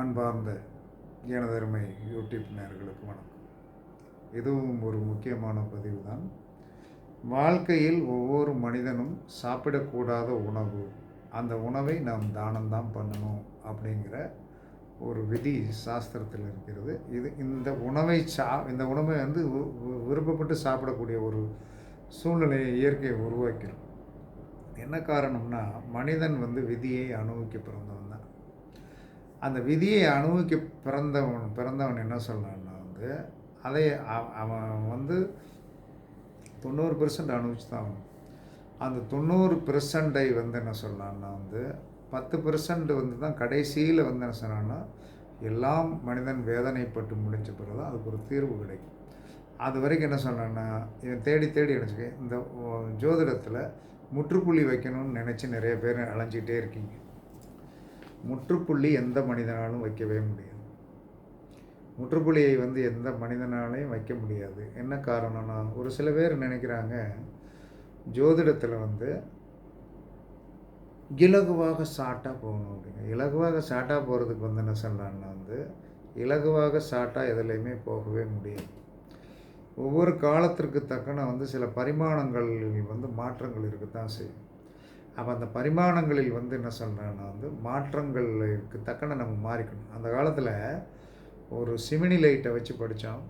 அன்பார்ந்த எனதருமை யூடியூப் நேர்களுக்கு வணக்கம். இதுவும் ஒரு முக்கியமான பதிவு தான் வாழ்க்கையில் ஒவ்வொரு மனிதனும் சாப்பிடக்கூடாத உணவு அந்த உணவை நாம் தானம்தான் பண்ணணும் அப்படிங்கிற ஒரு விதி சாஸ்திரத்தில் இருக்கிறது. இது இந்த உணவை சா இந்த உணவை வந்து விருப்பப்பட்டு சாப்பிடக்கூடிய ஒரு சூழ்நிலையை இயற்கையை உருவாக்கிறோம் என்ன காரணம்னா மனிதன் வந்து விதியை அனுபவிக்க பிறந்தவன் தான். அந்த விதியை அனுபவிக்க பிறந்தவன் பிறந்தவன் என்ன சொல்லணும்னா வந்து அதை அவன் வந்து தொண்ணூறு பெர்சன்ட் அனுபவிச்சு தான் அவன் அந்த தொண்ணூறு பெர்சண்டை வந்து என்ன சொல்லலாம்னா வந்து பத்து பெர்சன்ட் வந்து தான் கடைசியில் வந்து என்ன சொன்னான்னா எல்லாம் மனிதன் வேதனைப்பட்டு முடிஞ்ச பிறகு தான் அதுக்கு ஒரு தீர்வு கிடைக்கும். அது வரைக்கும் என்ன சொன்னான்னா இவன் தேடி தேடி நினச்சிக்க இந்த ஜோதிடத்தில் முற்றுப்புள்ளி வைக்கணும்னு நினச்சி நிறைய பேர் அலைஞ்சிக்கிட்டே இருக்கீங்க. முற்றுப்புள்ளி எந்த மனிதனாலும் வைக்கவே முடியாது. முற்றுப்புள்ளியை வந்து எந்த மனிதனாலையும் வைக்க முடியாது. என்ன காரணம்னா ஒரு சில பேர் நினைக்கிறாங்க ஜோதிடத்தில் வந்து இலகுவாக சாட்டாக போகணும் அப்படிங்க. இலகுவாக சாட்டாக போகிறதுக்கு வந்து என்ன சொல்லலாம்னா வந்து இலகுவாக சாட்டாக எதுலேயுமே போகவே முடியாது. ஒவ்வொரு காலத்திற்கு தக்கன வந்து சில பரிமாணங்களில் வந்து மாற்றங்கள் இருக்கத்தான் செய்யும். அப்போ அந்த பரிமாணங்களில் வந்து என்ன சொல்கிறேன்னா வந்து மாற்றங்களுக்கு தக்கன நம்ம மாறிக்கணும். அந்த காலத்தில் ஒரு சிமினி லைட்டை வச்சு படித்தோம்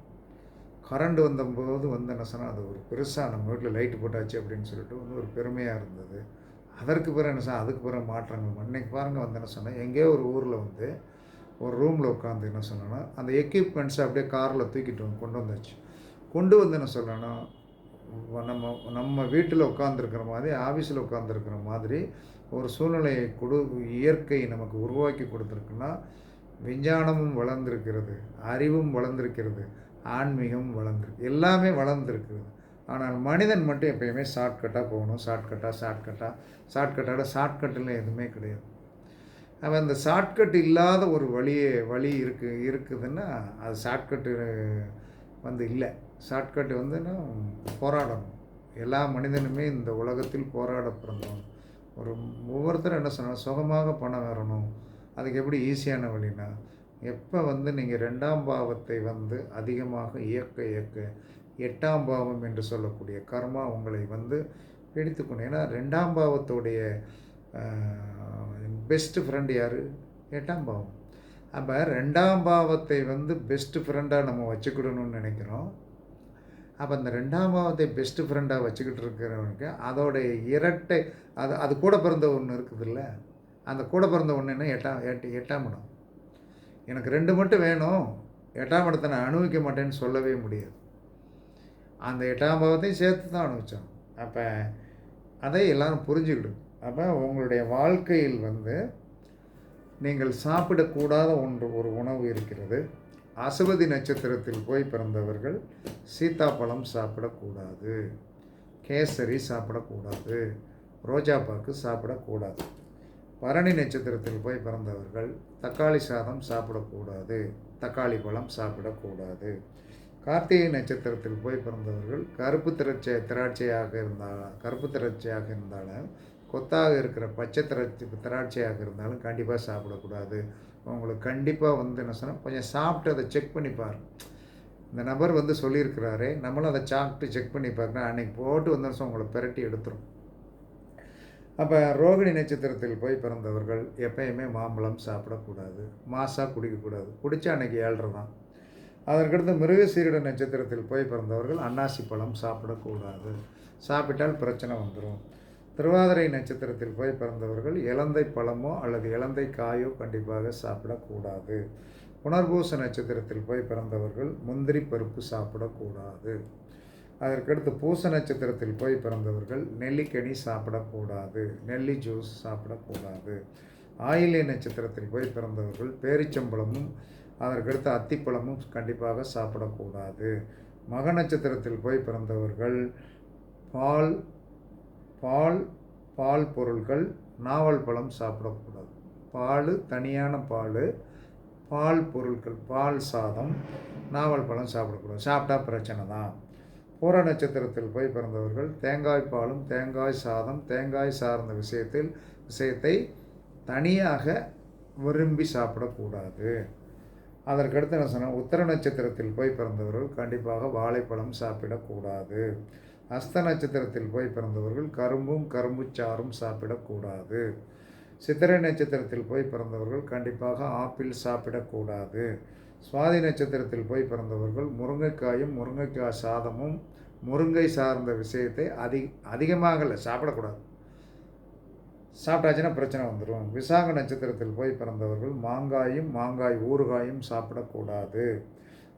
கரண்ட் வந்தபோது வந்து என்ன சொன்னால் அது ஒரு பெருசாக நம்ம வீட்டில் லைட்டு போட்டாச்சு அப்படின்னு சொல்லிட்டு வந்து ஒரு பெருமையாக இருந்தது. அதற்கு பிறகு என்ன சொன்னால் அதுக்கு பிறகு மாற்றங்கள் அன்னைக்கு பாருங்கள் வந்து என்ன சொன்னால் எங்கேயோ ஒரு ஊரில் வந்து ஒரு ரூமில் உட்காந்து என்ன சொன்னோன்னா அந்த எக்யூப்மெண்ட்ஸை அப்படியே காரில் தூக்கிட்டு வந்து கொண்டு வந்தாச்சு. கொண்டு வந்து என்ன சொல்லணும்னா நம்ம நம்ம வீட்டில் உட்காந்துருக்கிற மாதிரி ஆஃபீஸில் உட்காந்துருக்கிற மாதிரி ஒரு சூழ்நிலையை கொடு இயற்கை நமக்கு உருவாக்கி கொடுத்துருக்குன்னா விஞ்ஞானமும் வளர்ந்துருக்கிறது அறிவும் வளர்ந்துருக்கிறது ஆன்மீகம் வளர்ந்துருக்கு எல்லாமே வளர்ந்துருக்குது ஆனால் மனிதன் மட்டும் எப்பயுமே ஷார்ட்கட்டாக போகணும் ஷார்ட்கட்டாக ஷார்ட்கட்டாக ஷார்ட்கட்டோட ஷார்ட்கட்டில் எதுவுமே கிடையாது. அவன் அந்த ஷார்ட்கட் இல்லாத ஒரு வழியே வழி இருக்கு இருக்குதுன்னா அது ஷார்ட்கட்டு வந்து இல்லை. ஷார்ட்கட் வந்துன்னா போராடணும் எல்லா மனிதனுமே இந்த உலகத்தில் போராட பிறந்தோம் ஒரு ஒவ்வொருத்தரும் என்ன சொன்னால் சுகமாக பணம் வரணும் அதுக்கு எப்படி ஈஸியான வழினா? எப்போ வந்து நீங்கள் ரெண்டாம் பாவத்தை வந்து அதிகமாக இயக்க இயக்க எட்டாம் பாவம் என்று சொல்லக்கூடிய கர்மா உங்களை வந்து பிடித்துக்கணும் ஏன்னா ரெண்டாம் பாவத்துடைய பெஸ்ட்டு ஃப்ரெண்டு யார்? எட்டாம் பாவம். அப்போ ரெண்டாம் பாவத்தை வந்து பெஸ்ட்டு ஃப்ரெண்டாக நம்ம வச்சுக்கிடணும்னு நினைக்கிறோம். அப்போ அந்த ரெண்டாம் பெஸ்ட் பெஸ்ட்டு ஃப்ரெண்டாக வச்சுக்கிட்டு இருக்கிறவனுக்கு அதோடைய இரட்டை அது அது கூட பிறந்த ஒன்று இருக்குதுல்ல? அந்த கூட பிறந்த ஒன்று எட்டாம் எட்டு எட்டாம் இடம். எனக்கு ரெண்டு மட்டும் வேணும். எட்டாம் இடத்தை நான் அனுபவிக்க மாட்டேன்னு சொல்லவே முடியாது. அந்த எட்டாம் பாவத்தையும் சேர்த்து தான் அனுபவித்தோம் அப்போ அதை எல்லோரும் புரிஞ்சுக்கிடும். அப்போ உங்களுடைய வாழ்க்கையில் வந்து நீங்கள் சாப்பிடக்கூடாத ஒன்று ஒரு உணவு இருக்கிறது. அசுவதி நட்சத்திரத்தில் போய் பிறந்தவர்கள் சீத்தாப்பழம் சாப்பிடக்கூடாது கேசரி சாப்பிடக்கூடாது ரோஜாப்பாக்கு சாப்பிடக்கூடாது. பரணி நட்சத்திரத்தில் போய் பிறந்தவர்கள் தக்காளி சாதம் சாப்பிடக்கூடாது தக்காளி பழம் சாப்பிடக்கூடாது. கார்த்திகை நட்சத்திரத்தில் போய் பிறந்தவர்கள் கருப்பு திரட்சை திராட்சையாக இருந்தாலும் கருப்பு திராட்சையாக இருந்தாலும் கொத்தாக இருக்கிற பச்சை திராட்சை திராட்சையாக இருந்தாலும் கண்டிப்பாக சாப்பிடக்கூடாது. உங்களுக்கு கண்டிப்பாக வந்து என்ன சொன்னால் கொஞ்சம் சாப்பிட்டு அதை செக் பண்ணி பாரு. இந்த நபர் வந்து சொல்லியிருக்கிறாரு நம்மளும் அதை சாப்பிட்டு செக் பண்ணி பாருங்க அன்னைக்கு போட்டு வந்து உங்களை பிரட்டி எடுத்துரும். அப்போ ரோகிணி நட்சத்திரத்தில் போய் பிறந்தவர்கள் எப்பயுமே மாம்பழம் சாப்பிடக்கூடாது மாசாக குடிக்கக்கூடாது. குடித்தா அன்னைக்கு ஏழ்ரை தான். அதற்கடுத்து மிருகசீரிட நட்சத்திரத்தில் போய் பிறந்தவர்கள் அன்னாசி பழம் சாப்பிடக்கூடாது. சாப்பிட்டால் பிரச்சனை வந்துடும் திருவாதிரை நட்சத்திரத்தில் போய் பிறந்தவர்கள் இலந்தை பழமோ அல்லது இலந்தை காயோ கண்டிப்பாக சாப்பிடக்கூடாது. புனர்பூச நட்சத்திரத்தில் போய் பிறந்தவர்கள் முந்திரி பருப்பு சாப்பிடக்கூடாது. அதற்கடுத்து பூச நட்சத்திரத்தில் போய் பிறந்தவர்கள் நெல்லிக்கனி சாப்பிடக்கூடாது. நெல்லி ஜூஸ் சாப்பிடக்கூடாது. ஆயிலை நட்சத்திரத்தில் போய் பிறந்தவர்கள் பேரிச்சம்பழமும் அதற்கடுத்து அத்திப்பழமும் கண்டிப்பாக சாப்பிடக்கூடாது. மக நட்சத்திரத்தில் போய் பிறந்தவர்கள் பால் பால் பால் பொருட்கள் நாவல் பழம் சாப்பிடக்கூடாது. பால் தனியான பால் பால் பொருட்கள் பால் சாதம் நாவல் பழம் சாப்பிடக்கூடாது. சாப்பிட்டா பிரச்சனை தான். பூர நட்சத்திரத்தில் போய் பிறந்தவர்கள் தேங்காய் பாலும் தேங்காய் சாதம் தேங்காய் சார்ந்த விஷயத்தில் விஷயத்தை தனியாக விரும்பி சாப்பிடக்கூடாது. அதற்கடுத்து என்ன சொன்னால் உத்தர நட்சத்திரத்தில் போய் பிறந்தவர்கள் கண்டிப்பாக வாழைப்பழம் சாப்பிடக்கூடாது. அஸ்த நட்சத்திரத்தில் போய் பிறந்தவர்கள் கரும்பும் கரும்புச்சாறும் சாப்பிடக்கூடாது. சித்திரை நட்சத்திரத்தில் போய் பிறந்தவர்கள் கண்டிப்பாக ஆப்பிள் சாப்பிடக்கூடாது. சுவாதி நட்சத்திரத்தில் போய் பிறந்தவர்கள் முருங்கைக்காயும் முருங்கைக்காய் சாதமும் முருங்கை சார்ந்த விஷயத்தை அதிக அதிகமாக இல்லை சாப்பிடக்கூடாது. சாப்பிட்டாச்சுன்னா பிரச்சனை வந்துடும் விசாக நட்சத்திரத்தில் போய் பிறந்தவர்கள் மாங்காயும் மாங்காய் ஊறுகாயும் சாப்பிடக்கூடாது.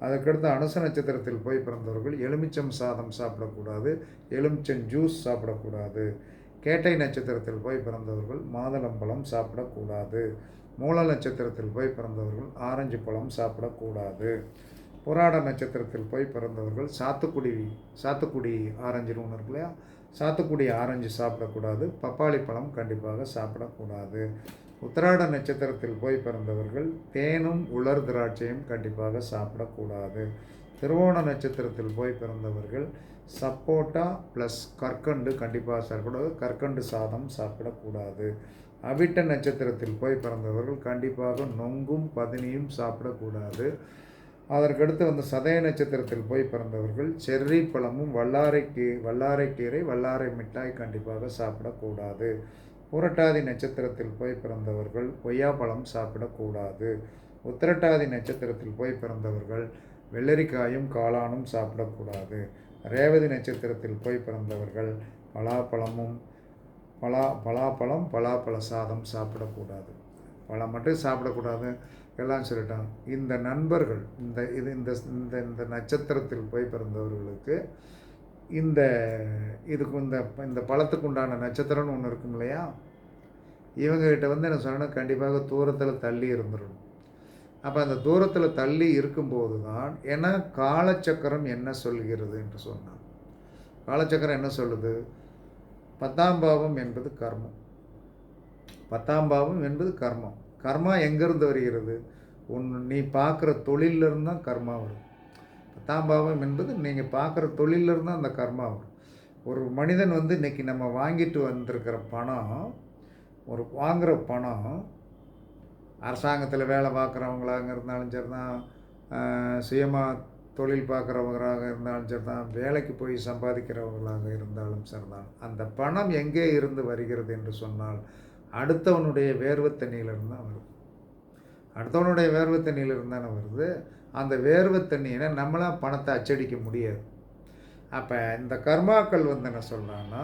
அதுக்கடுத்து அனுச நட்சத்திரத்தில் போய் பிறந்தவர்கள் எலுமிச்சம் சாதம் சாப்பிடக்கூடாது எலுமிச்சம் ஜூஸ் சாப்பிடக்கூடாது. கேட்டை நட்சத்திரத்தில் போய் பிறந்தவர்கள் மாதுளம்பழம் சாப்பிடக்கூடாது. மூல நட்சத்திரத்தில் போய் பிறந்தவர்கள் ஆரஞ்சு பழம் சாப்பிடக்கூடாது. புராட நட்சத்திரத்தில் போய் பிறந்தவர்கள் சாத்துக்குடி சாத்துக்குடி ஆரஞ்சுன்னு ஒன்று இருக்கு இல்லையா? சாத்துக்குடி ஆரஞ்சு சாப்பிடக்கூடாது பப்பாளி பழம் கண்டிப்பாக சாப்பிடக்கூடாது. உத்திராட நட்சத்திரத்தில் போய் பிறந்தவர்கள் தேனும் உலர் திராட்சையும் கண்டிப்பாக சாப்பிடக்கூடாது. திருவோண நட்சத்திரத்தில் போய் பிறந்தவர்கள் சப்போட்டா ப்ளஸ் கற்கண்டு கண்டிப்பாக சாப்பிடக்கூடாது. கற்கண்டு சாதம் சாப்பிடக்கூடாது. அவிட்ட நட்சத்திரத்தில் போய் பிறந்தவர்கள் கண்டிப்பாக நொங்கும் பதினியும் சாப்பிடக்கூடாது. அதற்கடுத்து வந்து சதய நட்சத்திரத்தில் போய் பிறந்தவர்கள் செர்ரி பழமும் வல்லாரைக்கீ வல்லாரைக்கீரை வல்லாரை மிட்டாய் கண்டிப்பாக சாப்பிடக்கூடாது. பூரட்டாதி நட்சத்திரத்தில் போய் பிறந்தவர்கள் கொய்யாப்பழம் சாப்பிடக்கூடாது. உத்திரட்டாதி நட்சத்திரத்தில் போய் பிறந்தவர்கள் வெள்ளரிக்காயும் காளானும் சாப்பிடக்கூடாது. ரேவதி நட்சத்திரத்தில் போய் பிறந்தவர்கள் பலாப்பழமும் பலா பலாப்பழம் பலாப்பழ சாதம் சாப்பிடக்கூடாது. பழம் மட்டும் சாப்பிடக்கூடாது. எல்லாம் சொல்லிட்டாங்க இந்த நண்பர்கள் இந்த இது இந்த இந்த இந்த நட்சத்திரத்தில் போய் பிறந்தவர்களுக்கு இந்த இதுக்கு இந்த இந்த பழத்துக்கு உண்டான நட்சத்திரம்னு ஒன்று இருக்கும் இல்லையா? இவங்ககிட்ட வந்து என்ன சொன்னால் கண்டிப்பாக தூரத்தில் தள்ளி இருந்துடணும். அப்போ அந்த தூரத்தில் தள்ளி இருக்கும்போது தான் ஏன்னா காலச்சக்கரம் என்ன சொல்கிறது என்று சொன்னான். காலச்சக்கரம் என்ன சொல்லுது? பத்தாம் பாவம் என்பது கர்மம். பத்தாம் பாவம் என்பது கர்மம். கர்மா எங்கேருந்து வருகிறது? உன் நீ பார்க்குற தொழிலிருந்து தான் கர்மா வரும். பத்தாம்பாவம் என்பது நீங்கள் பார்க்குற தொழிலிருந்து அந்த கர்மா வரும். ஒரு மனிதன் வந்து இன்றைக்கி நம்ம வாங்கிட்டு வந்திருக்கிற பணம் ஒரு வாங்குகிற பணம் அரசாங்கத்தில் வேலை பார்க்குறவங்களாக இருந்தாலும் சரி தான் சுயமாக தொழில் பார்க்குறவங்களாக இருந்தாலும் சரி தான் வேலைக்கு போய் சம்பாதிக்கிறவங்களாக இருந்தாலும் சரி தான் அந்த பணம் எங்கே இருந்து வருகிறது என்று சொன்னால் அடுத்தவனுடைய வேர்வத்தண்ணியிலிருந்து தான் வருது. அடுத்தவனுடைய வேர்வத்தண்ணியிலிருந்து தானே வருது. அந்த வேர்வை தண்ணியை நம்மளாம் பணத்தை அச்சடிக்க முடியாது. அப்போ இந்த கர்மாக்கள் வந்து என்ன சொல்கிறான்னா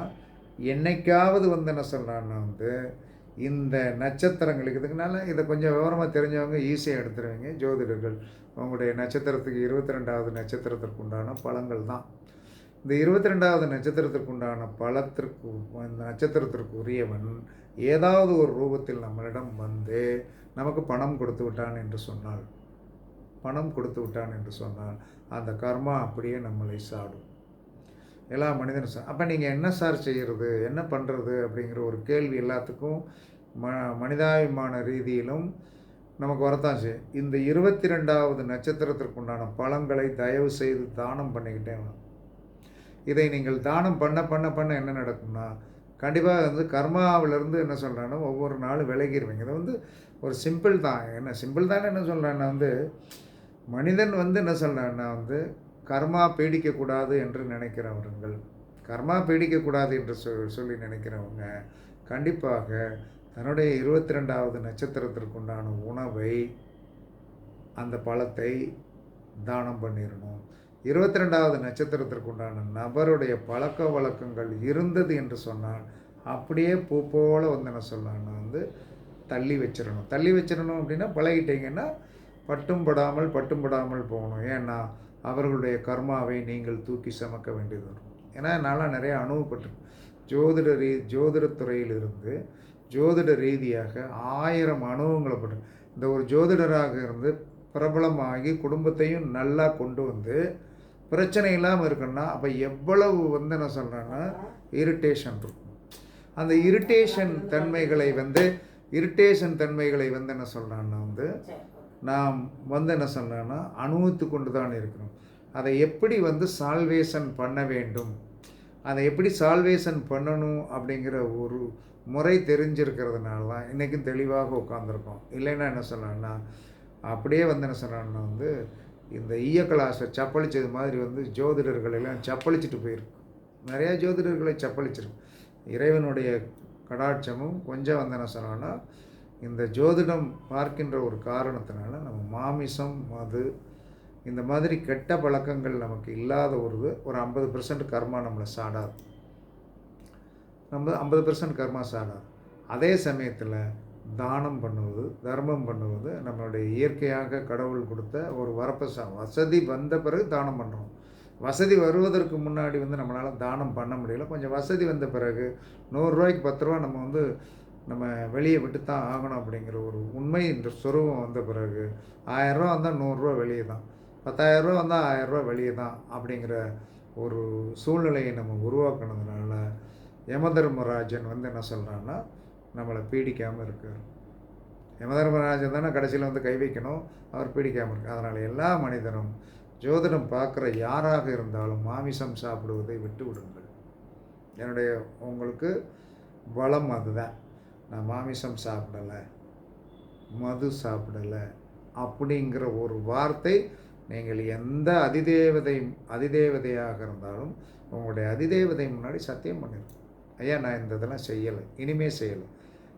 என்னைக்காவது வந்து என்ன சொல்கிறான்னா வந்து இந்த நட்சத்திரங்களுக்கு இதுக்குனால இதை கொஞ்சம் விவரமாக தெரிஞ்சவங்க ஈஸியாக எடுத்துருவீங்க. ஜோதிடர்கள் உங்களுடைய நட்சத்திரத்துக்கு இருபத்தி ரெண்டாவது நட்சத்திரத்திற்கு உண்டான பழங்கள் தான். இந்த இருபத்தி ரெண்டாவது நட்சத்திரத்திற்கு உண்டான பழத்திற்கு இந்த நட்சத்திரத்திற்கு உரியவன் ஏதாவது ஒரு ரூபத்தில் நம்மளிடம் வந்து நமக்கு பணம் கொடுத்து விட்டான் என்று சொன்னால் பணம் கொடுத்து விட்டான் என்று சொன்னால் அந்த கர்மா அப்படியே நம்மளை சாடும். எல்லா மனிதனும் சார் அப்போ நீங்கள் என்ன சார் செய்கிறது என்ன பண்ணுறது அப்படிங்கிற ஒரு கேள்வி எல்லாத்துக்கும் ம மனிதாபிமான ரீதியிலும் நமக்கு வரத்தான் செய்யும். இந்த இருபத்தி ரெண்டாவது நட்சத்திரத்திற்குண்டான பழங்களை தயவு செய்து தானம் பண்ணிக்கிட்டே இதை நீங்கள் தானம் பண்ண பண்ண பண்ண என்ன நடக்கும்னா கண்டிப்பாக வந்து கர்மாவிலேருந்து என்ன சொல்கிறேன்னா ஒவ்வொரு நாளும் விலகிடுவீங்க இதை வந்து ஒரு சிம்பிள் தான். என்ன சிம்பிள் தானே என்ன சொல்கிறேன்னா வந்து மனிதன் வந்து என்ன சொல்கிறான்னா வந்து கர்மா பீடிக்கக்கூடாது என்று நினைக்கிறவர்கள். கர்மா பீடிக்கக்கூடாது என்று சொ சொல்லி நினைக்கிறவங்க கண்டிப்பாக தன்னுடைய இருபத்தி ரெண்டாவது நட்சத்திரத்திற்குண்டான உணவை அந்த பழத்தை தானம் பண்ணிடணும் இருபத்தி ரெண்டாவது நட்சத்திரத்திற்குண்டான நபருடைய பழக்க வழக்கங்கள் இருந்தது என்று சொன்னால் அப்படியே பூ போல் வந்து என்ன சொல்லலாம்னா வந்து தள்ளி வச்சிடணும் தள்ளி வச்சிடணும் அப்படின்னா பழகிட்டீங்கன்னா பட்டும் படாமல் பட்டும் படாமல் போகணும். ஏன்னா அவர்களுடைய கர்மாவை நீங்கள் தூக்கி சமக்க வேண்டியது வரும். ஏன்னா நான்லாம் நிறைய அனுபவப்பட்டு ஜோதிட ரீ ஜோதிடத்துறையிலிருந்து ஜோதிட ரீதியாக ஆயிரம் அனுபவங்களை பட்டு இந்த ஒரு ஜோதிடராக இருந்து பிரபலமாகி குடும்பத்தையும் நல்லா கொண்டு வந்து பிரச்சனை இல்லாமல் இருக்குன்னா அப்போ எவ்வளவு வந்து என்ன சொல்கிறேன்னா இரிட்டேஷன் இருக்கும். அந்த இரிட்டேஷன் தன்மைகளை வந்து இரிட்டேஷன் தன்மைகளை வந்து என்ன சொல்கிறான்னா வந்து நாம் வந்து என்ன சொன்னோன்னா அனுபவித்து கொண்டு தான் இருக்கணும். அதை எப்படி வந்து சால்வேஷன் பண்ண வேண்டும்? அதை எப்படி சால்வேஷன் பண்ணணும் அப்படிங்கிற ஒரு முறை தெரிஞ்சிருக்கிறதுனால தான் இன்றைக்கும் தெளிவாக உட்காந்துருக்கோம் இல்லைன்னா என்ன சொன்னான்னா அப்படியே வந்து என்ன சொன்னான்னா வந்து இந்த ஈய கலாசை சப்பளிச்சது மாதிரி வந்து ஜோதிடர்கள் எல்லாம் சப்பளிச்சுட்டு போயிருக்கு. நிறையா ஜோதிடர்களை சப்பளிச்சிருக்கு. இறைவனுடைய கடாட்சமும் கொஞ்சம் வந்து என்ன சொன்னோன்னா இந்த ஜோதிடம் பார்க்கின்ற ஒரு காரணத்தினால நம்ம மாமிசம் மது இந்த மாதிரி கெட்ட பழக்கங்கள் நமக்கு இல்லாத ஒரு இது ஒரு ஐம்பது பர்சன்ட் கர்மா நம்மளை சாடாது. நம்ம ஐம்பது பர்சன்ட் கர்மா சாடாது. அதே சமயத்தில் தானம் பண்ணுவது தர்மம் பண்ணுவது நம்மளுடைய இயற்கையாக கடவுள் கொடுத்த ஒரு வரப்ப வசதி வந்த பிறகு தானம் பண்ணுறோம் வசதி வருவதற்கு முன்னாடி வந்து நம்மளால் தானம் பண்ண முடியல. கொஞ்சம் வசதி வந்த பிறகு நூறுரூவாய்க்கு பத்து ரூபா நம்ம வந்து நம்ம வெளியே விட்டு தான் ஆகணும் அப்படிங்கிற ஒரு உண்மை இந்த சுரூபம் வந்த பிறகு ஆயரூவா வந்தால் நூறுரூவா வெளியே தான் பத்தாயிரரூவா வந்தால் ஆயரூவா வெளியே தான் அப்படிங்கிற ஒரு சூழ்நிலையை நம்ம உருவாக்குனதுனால யமதர்மராஜன் வந்து என்ன சொல்கிறான்னா நம்மளை பீடிக்காமல் இருக்கார். யமதர்மராஜன் தானே கடைசியில் வந்து கை வைக்கணும் அவர் பீடிக்காமல் இருக்கு அதனால் எல்லா மனிதனும் ஜோதிடம் பார்க்குற யாராக இருந்தாலும் மாமிசம் சாப்பிடுவதை விட்டு விடுங்கள் என்னுடைய உங்களுக்கு பலம் அதுதான். நான் மாமிசம் சாப்பிடலை மது சாப்பிடலை அப்படிங்கிற ஒரு வார்த்தை நீங்கள் எந்த அதிதேவதை அதிதேவதையாக இருந்தாலும் உங்களுடைய அதிதேவதை முன்னாடி சத்தியம் பண்ணிருக்கோம் ஐயா நான் இந்த இதெல்லாம் செய்யலை இனிமே செய்யலை.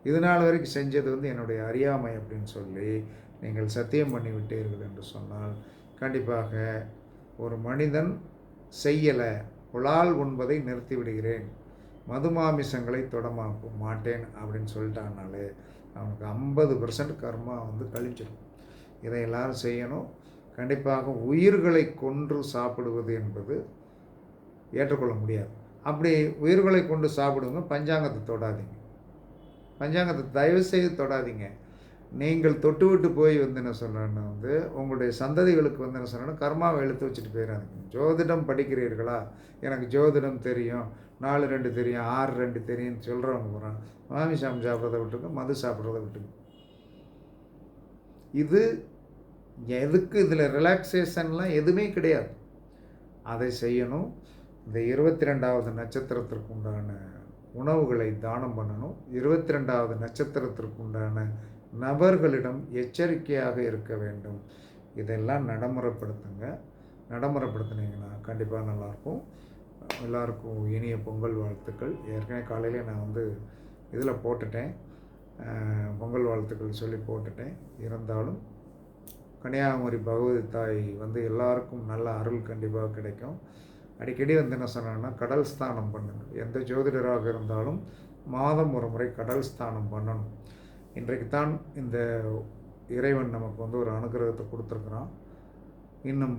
இது நாள் வரைக்கும் செஞ்சது வந்து என்னுடைய அறியாமை அப்படின்னு சொல்லி நீங்கள் சத்தியம் பண்ணி விட்டீர்கள் என்று சொன்னால் கண்டிப்பாக ஒரு மனிதன் செய்யலை புலால் உண்பதை நிறுத்திவிடுகிறேன் மதுமாமிசங்களை தொடமா மாட்டேன் அப்படின்னு சொல்லிட்டானாலே அவனுக்கு ஐம்பது பர்சன்ட் கர்மா வந்து கழிச்சிடும் இதை எல்லாரும் செய்யணும். கண்டிப்பாக உயிர்களை கொன்று சாப்பிடுவது என்பது ஏற்றுக்கொள்ள முடியாது. அப்படி உயிர்களை கொண்டு சாப்பிடுங்க பஞ்சாங்கத்தை தொடாதீங்க. பஞ்சாங்கத்தை தயவு செய்து தொடாதீங்க. நீங்கள் தொட்டு விட்டு போய் வந்து என்ன சொல்கிறேன்னா வந்து உங்களுடைய சந்ததிகளுக்கு வந்து என்ன சொல்கிறேன்னா கர்மாவை எழுத்து வச்சுட்டு போயிடாதீங்க ஜோதிடம் படிக்கிறீர்களா? எனக்கு ஜோதிடம் தெரியும். நாலு ரெண்டு தெரியும் ஆறு ரெண்டு தெரியும்னு சொல்கிறவங்க போகிறான் மாமிசாமி சாப்பிட்றத விட்டுருங்க மது சாப்பிட்றத விட்டுருங்க. இது எதுக்கு இதில் ரிலாக்ஸேஷன்லாம் எதுவுமே கிடையாது. அதை செய்யணும். இந்த இருபத்தி ரெண்டாவது நட்சத்திரத்திற்கு உண்டான உணவுகளை தானம் பண்ணணும். இருபத்தி ரெண்டாவது நட்சத்திரத்திற்கு உண்டான நபர்களிடம் எச்சரிக்கையாக இருக்க வேண்டும். இதெல்லாம் நடைமுறைப்படுத்துங்க. நடைமுறைப்படுத்துனீங்கன்னா கண்டிப்பாக நல்லாயிருக்கும் எல்லாருக்கும் இனிய பொங்கல் வாழ்த்துக்கள். ஏற்கனவே காலையிலே நான் வந்து இதில் போட்டுட்டேன். பொங்கல் வாழ்த்துக்கள் சொல்லி போட்டுட்டேன். இருந்தாலும் கன்னியாகுமரி பகவதி தாய் வந்து எல்லாருக்கும் நல்ல அருள் கண்டிப்பாக கிடைக்கும். அடிக்கடி வந்து என்ன சொன்னாங்கன்னா கடல் ஸ்தானம் பண்ணுங்கள் எந்த ஜோதிடராக இருந்தாலும் மாதம் ஒரு முறை கடல் ஸ்தானம் பண்ணணும். இன்றைக்கு தான் இந்த இறைவன் நமக்கு வந்து ஒரு அனுகிரகத்தை கொடுத்துருக்குறான். இன்னும்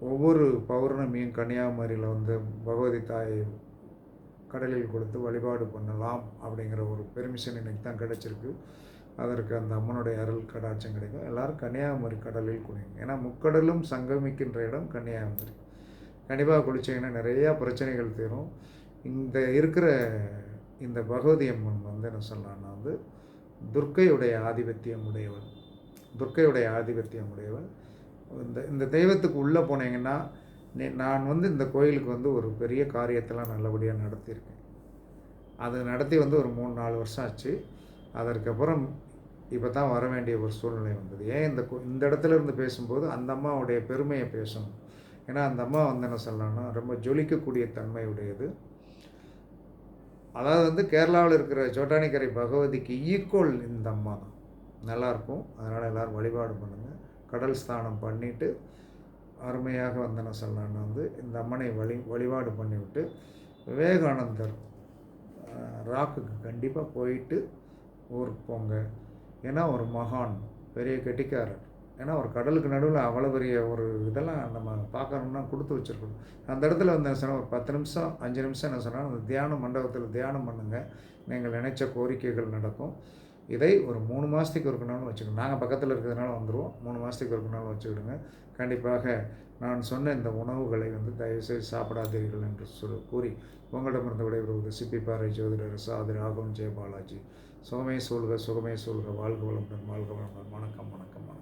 ஒவ்வொரு பௌர்ணமியும் கன்னியாகுமரியில் வந்து பகவதி தாயை கடலில் கொடுத்து வழிபாடு பண்ணலாம் அப்படிங்கிற ஒரு பெர்மிஷன் இன்றைக்கி தான் கிடச்சிருக்கு. அதற்கு அந்த அம்மனுடைய அருள் கடாட்சம் கிடைக்கும். எல்லோரும் கன்னியாகுமரி கடலில் குளிங்க ஏன்னா முக்கடலும் சங்கமிக்கின்ற இடம் கன்னியாகுமரி. கண்டிப்பாக குளிச்சிங்கன்னா நிறையா பிரச்சனைகள் தீரும். இந்த இருக்கிற இந்த பகவதி அம்மன் வந்து என்ன சொல்லலாம்னா வந்து துர்க்கையுடைய ஆதிபத்தியம் உடையவன். துர்க்கையுடைய ஆதிபத்தியம் உடையவன். இந்த இந்த தெய்வத்துக்கு உள்ளே போனீங்கன்னா நான் வந்து இந்த கோயிலுக்கு வந்து ஒரு பெரிய காரியத்தெல்லாம் நல்லபடியாக நடத்தியிருக்கேன். அது நடத்தி வந்து ஒரு மூணு நாலு வருஷம் ஆச்சு. அதற்கப்புறம் இப்போ தான் வர வேண்டிய ஒரு சூழ்நிலை வந்தது. ஏன் இந்த இந்த இடத்துல இருந்து பேசும்போது அந்த அம்மாவுடைய பெருமையை பேசணும். ஏன்னா அந்த அம்மா வந்து என்ன சொல்லணும்னா ரொம்ப ஜொலிக்கக்கூடிய தன்மை உடையது. அதாவது வந்து கேரளாவில் இருக்கிற சோட்டானிக்கரை பகவதிக்கு ஈக்குவல் இந்த அம்மா தான். நல்லாயிருக்கும். அதனால் எல்லோரும் வழிபாடு பண்ணுங்கள் கடல் ஸ்தானம் பண்ணிவிட்டு அருமையாக வந்து என்ன வந்து. இந்த அம்மனை வழி வழிபாடு பண்ணிவிட்டு விவேகானந்தர் ராக்குக்கு கண்டிப்பாக போயிட்டு ஊருக்கு போங்க. ஏன்னா ஒரு மகான் பெரிய கெட்டிக்காரர். ஏன்னா ஒரு கடலுக்கு நடுவில் அவ்வளோ பெரிய ஒரு இதெல்லாம் நம்ம பார்க்கணும்னா கொடுத்து வச்சுருக்கணும். அந்த இடத்துல வந்து என்ன சொன்னால் ஒரு பத்து நிமிஷம் அஞ்சு நிமிஷம் என்ன சொன்னால் அந்த தியான மண்டபத்தில் தியானம் பண்ணுங்கள் நீங்கள் நினைச்ச கோரிக்கைகள் நடக்கும். இதை ஒரு மூணு மாதத்துக்கு இருக்கணும்னு வச்சுக்கணும். நாங்கள் பக்கத்தில் இருக்கிறதுனால வந்துடுவோம் மூணு மாதத்துக்கு இருக்கணும்னு வச்சுக்கிடுங்க. கண்டிப்பாக நான் சொன்ன இந்த உணவுகளை வந்து தயவுசெய்து சாப்பிடாதீர்கள் என்று சொல் கூறி உங்களிடமிருந்து விடைபெறுவது சிப்பிப்பாறை ஜோதிடர் சாதி ராகவன் ஜெயபாலாஜி சுகமே சூழ்க சுகமே சூழ்க. வாழ்க வளமுடன் வாழ்க வளமுடன். வணக்கம் வணக்கம்.